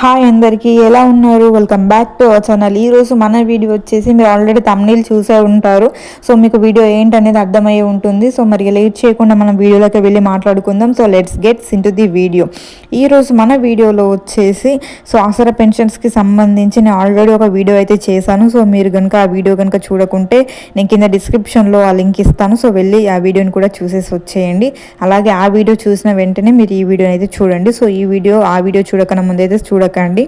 Hi అందరికీ ఎలా ఉన్నారు? Welcome back to our channel ఈరోజు మన వీడియో వచ్చేసి మీరు ఆల్రెడీ తమ్నీల్ చూసే ఉంటారు. సో మీకు వీడియో ఏంటనేది అర్థమయ్యే ఉంటుంది. సో మరి లేట్ చేయకుండా మనం వీడియోలోకి వెళ్ళి మాట్లాడుకుందాం. So let's gets in the video ఈరోజు మన వీడియోలో వచ్చేసి సో ఆసరా పెన్షన్స్కి సంబంధించి నేను ఆల్రెడీ ఒక వీడియో అయితే చేశాను. సో మీరు కనుక ఆ వీడియో కనుక చూడకుంటే నేను కింద డిస్క్రిప్షన్లో ఆ లింక్ ఇస్తాను. సో వెళ్ళి ఆ వీడియోని కూడా చూసేసి వచ్చేయండి. అలాగే ఆ వీడియో చూసిన వెంటనే మీరు ఈ వీడియోని అయితే చూడండి. సో ఈ వీడియో ఆ వీడియో చూడకన్నా ముందైతే చూడకండి.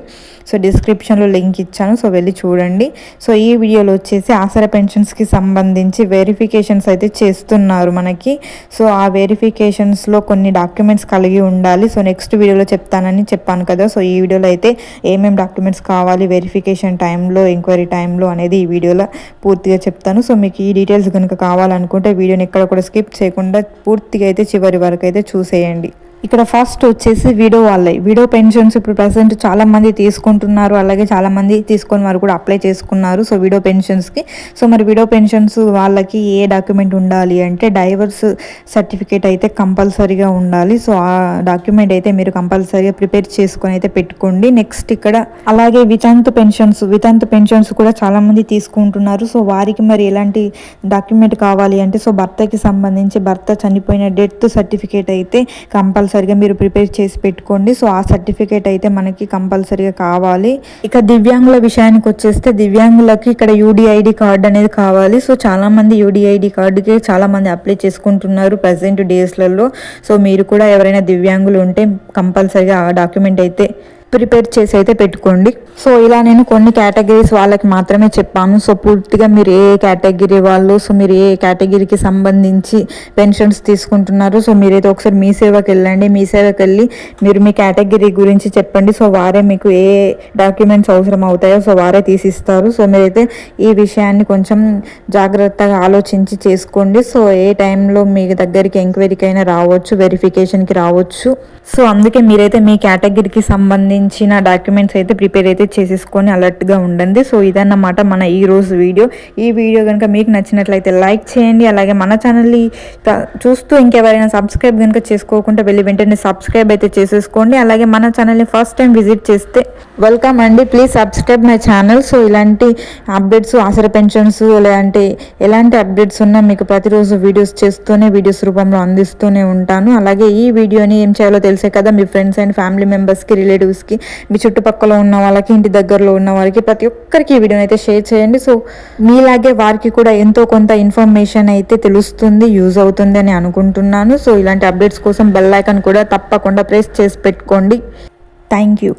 సో డిస్క్రిప్షన్లో లింక్ ఇచ్చాను. సో వెళ్ళి చూడండి. సో ఈ వీడియోలో వచ్చేసి ఆసరా పెన్షన్స్కి సంబంధించి వెరిఫికేషన్స్ అయితే చేస్తున్నారు మనకి. సో ఆ వెరిఫికేషన్స్లో కొన్ని డాక్యుమెంట్స్ కలిగి ఉండాలి. సో నెక్స్ట్ వీడియోలో చెప్తానని చెప్పాను కదా. సో ఈ వీడియోలో అయితే ఏమేమి డాక్యుమెంట్స్ కావాలి వెరిఫికేషన్ టైంలో ఎంక్వైరీ టైంలో అనేది ఈ వీడియోలో పూర్తిగా చెప్తాను. సో మీకు ఈ డీటెయిల్స్ కనుక కావాలనుకుంటే వీడియోని ఎక్కడ కూడా స్కిప్ చేయకుండా పూర్తిగా అయితే చివరి వరకు అయితే చూసేయండి. ఇక్కడ ఫస్ట్ వచ్చేసి వీడో వాళ్ళే. విడో పెన్షన్స్ ఇప్పుడు ప్రజెంట్ చాలామంది తీసుకుంటున్నారు. అలాగే చాలామంది తీసుకొని వారు కూడా అప్లై చేసుకున్నారు. సో విడో పెన్షన్స్కి సో మరి విడో పెన్షన్స్ వాళ్ళకి ఏ డాక్యుమెంట్ ఉండాలి అంటే డైవర్స్ సర్టిఫికేట్ అయితే కంపల్సరీగా ఉండాలి. సో ఆ డాక్యుమెంట్ అయితే మీరు కంపల్సరీగా ప్రిపేర్ చేసుకొని అయితే పెట్టుకోండి. నెక్స్ట్ ఇక్కడ అలాగే వితంత్ పెన్షన్స్ వితంత్ పెన్షన్స్ కూడా చాలామంది తీసుకుంటున్నారు. సో వారికి మరి ఎలాంటి డాక్యుమెంట్ కావాలి అంటే సో భర్తకి సంబంధించి భర్త చనిపోయిన డెత్ సర్టిఫికేట్ అయితే కంపల్సరీ కంపల్సరిగా మీరు ప్రిపేర్ చేసి పెట్టుకోండి. సో ఆ సర్టిఫికేట్ అయితే మనకి కంపల్సరీగా కావాలి. ఇక దివ్యాంగుల విషయానికి వచ్చేస్తే దివ్యాంగులకి ఇక్కడ యూడిఐడి కార్డు అనేది కావాలి. సో చాలా మంది యూడిఐడి కార్డుకి చాలా మంది అప్లై చేసుకుంటున్నారు ప్రజెంట్ డేస్లలో. సో మీరు కూడా ఎవరైనా దివ్యాంగులు ఉంటే కంపల్సరిగా ఆ డాక్యుమెంట్ అయితే ప్రిపేర్ చేసి అయితే పెట్టుకోండి. సో ఇలా నేను కొన్ని కేటగిరీస్ వాళ్ళకి మాత్రమే చెప్పాను. సో పూర్తిగా మీరు ఏ కేటగిరీ వాళ్ళు సో మీరు ఏ కేటగిరీకి సంబంధించి పెన్షన్స్ తీసుకుంటున్నారు. సో మీరైతే ఒకసారి మీ సేవకి వెళ్ళండి. మీ సేవకి వెళ్ళి మీరు మీ కేటగిరీ గురించి చెప్పండి. సో వారే మీకు ఏ డాక్యుమెంట్స్ అవసరం అవుతాయో సో వారే తీసిస్తారు. సో మీరైతే ఈ విషయాన్ని కొంచెం జాగ్రత్తగా ఆలోచించి చేసుకోండి. సో ఏ టైంలో మీ దగ్గరికి ఎంక్వైరీకి అయినా రావచ్చు వెరిఫికేషన్కి రావచ్చు. సో అందుకే మీరైతే మీ కేటగిరీకి సంబంధించిన డాక్యుమెంట్స్ అయితే ప్రిపేర్ అయితే చేసేసుకొని అలర్ట్గా ఉండండి. సో ఇదన్నమాట మన ఈరోజు వీడియో. ఈ వీడియో కనుక మీకు నచ్చినట్లయితే లైక్ చేయండి. అలాగే మన ఛానల్ని చూస్తూ ఇంకెవరైనా సబ్స్క్రైబ్ కనుక చేసుకోకుండా వెళ్ళి వెంటనే సబ్స్క్రైబ్ అయితే చేసేసుకోండి. అలాగే మన ఛానల్ని ఫస్ట్ టైం విజిట్ చేస్తే వెల్కమ్ అండి. Please subscribe my channel. So ఇలాంటి అప్డేట్స్ ఆసర పెన్షన్స్ లేదంటే ఎలాంటి అప్డేట్స్ ఉన్నా మీకు ప్రతిరోజు వీడియోస్ చేస్తూనే వీడియోస్ రూపంలో అందిస్తూనే ఉంటాను. అలాగే ఈ వీడియోని ఏం చేయాలో తెలిసే కదా మీ ఫ్రెండ్స్ అండ్ ఫ్యామిలీ మెంబర్స్కి రిలేటివ్స్కి మీ చుట్టుపక్కల ఉన్న వాళ్ళకి ఇంటి దగ్గరలో ఉన్న వాళ్ళకి ప్రతి ఒక్కరికి ఈ వీడియోని అయితే షేర్ చేయండి. సో మీలాగే వారికి కూడా ఎంతో కొంత ఇన్ఫర్మేషన్ అయితే తెలుస్తుంది యూజ్ అవుతుంది అని అనుకుంటున్నాను. సో ఇలాంటి అప్డేట్స్ కోసం బెల్ ఐకాన్ కూడా తప్పకుండా ప్రెస్ చేసి పెట్టుకోండి. Thank you.